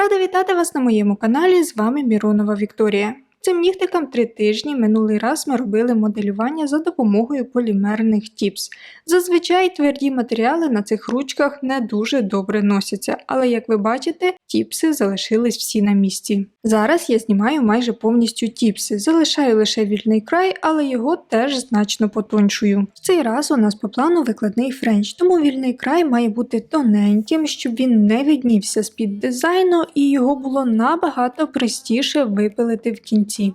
Рада вітати вас на моєму каналі. З вами Міронова Вікторія. Цим нігтикам три тижні минулий раз ми робили моделювання за допомогою полімерних тіпс. Зазвичай тверді матеріали на цих ручках не дуже добре носяться, але як ви бачите, тіпси залишились всі на місці. Зараз я знімаю майже повністю тіпси, залишаю лише вільний край, але його теж значно потоншую. В цей раз у нас по плану викладний френч, тому вільний край має бути тоненьким, щоб він не віднівся з під дизайну і його було набагато простіше випилити в кінці.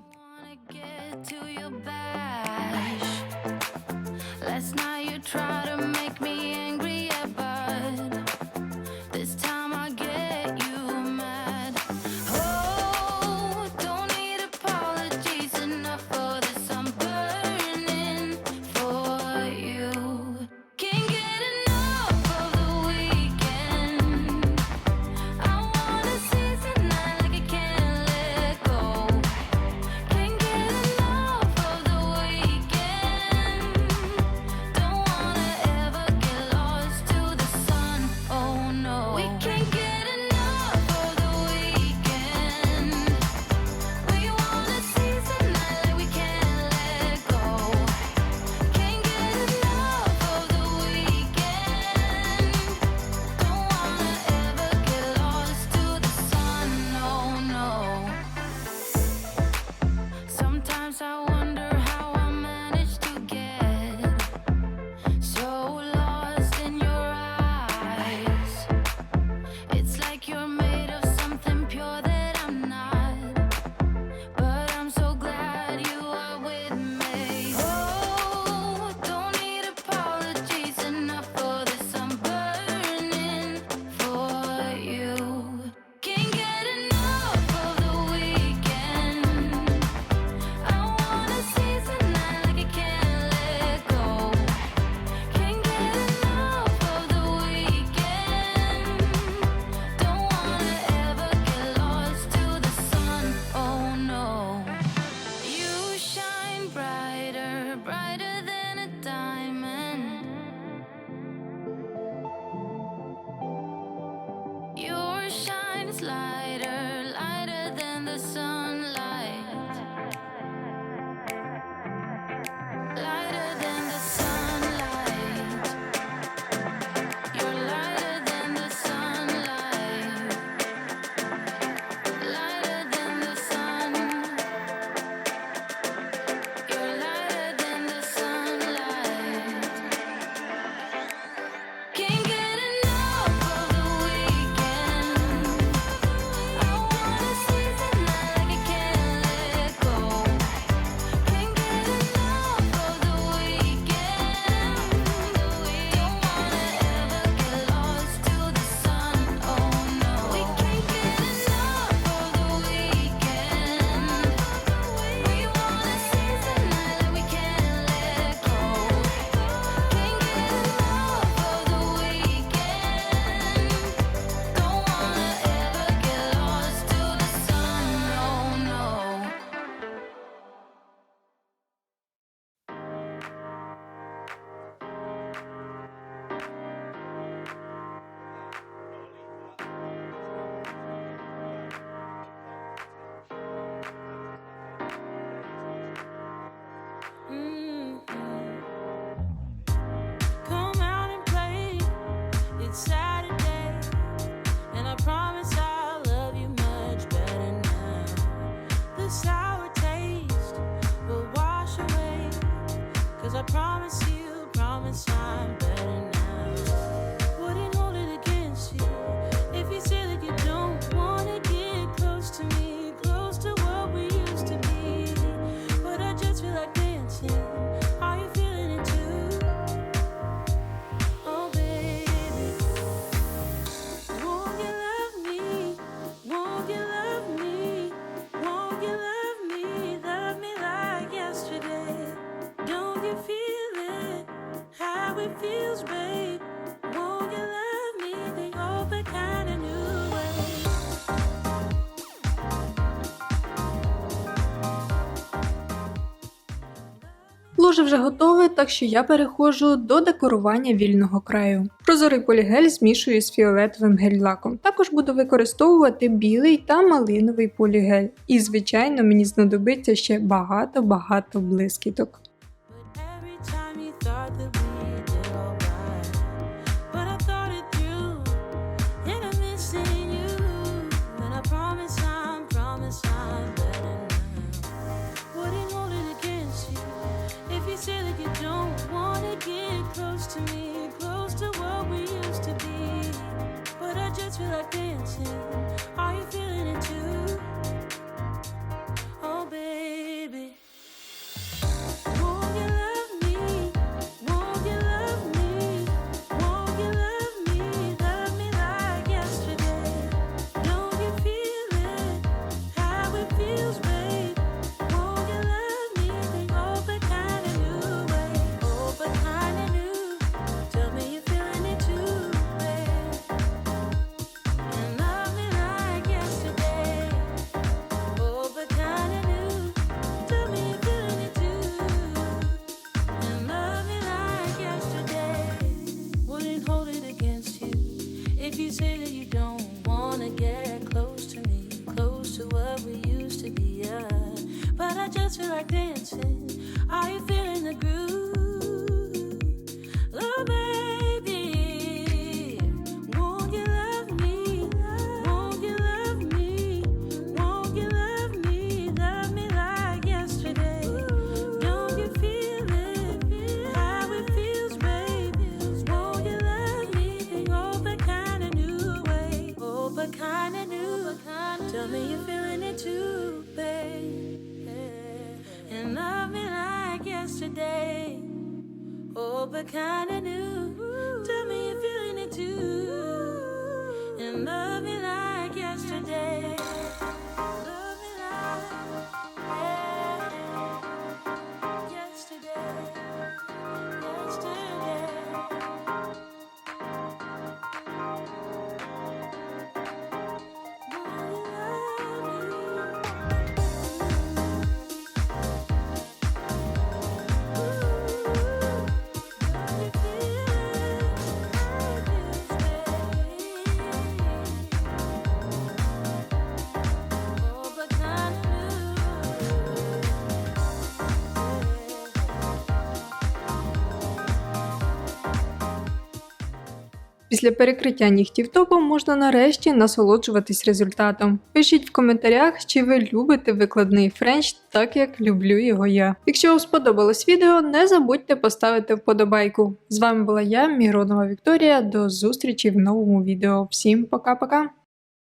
Ложе вже готове, так що я переходжу до декорування вільного краю. Прозорий полігель змішую з фіолетовим гель-лаком. Також буду використовувати білий та малиновий полігель. І, звичайно, мені знадобиться ще багато-багато блискіток. Like dancing. Are you feeling the groove? Oh, baby. Won't you love me? Won't you love me? Won't you love me? Love me like yesterday. Don't you feel it? How it feels, baby. Won't you love me? Kind of new way. Kind of new. Tell me you're feeling it too, babe. Love me like yesterday. Oh, but kinda new. Після перекриття нігтів топом можна нарешті насолоджуватись результатом. Пишіть в коментарях, чи ви любите викладний френч, так як люблю його я. Якщо вам сподобалось відео, не забудьте поставити вподобайку. З вами була я, Міронова Вікторія. До зустрічі в новому відео. Всім пока-пока!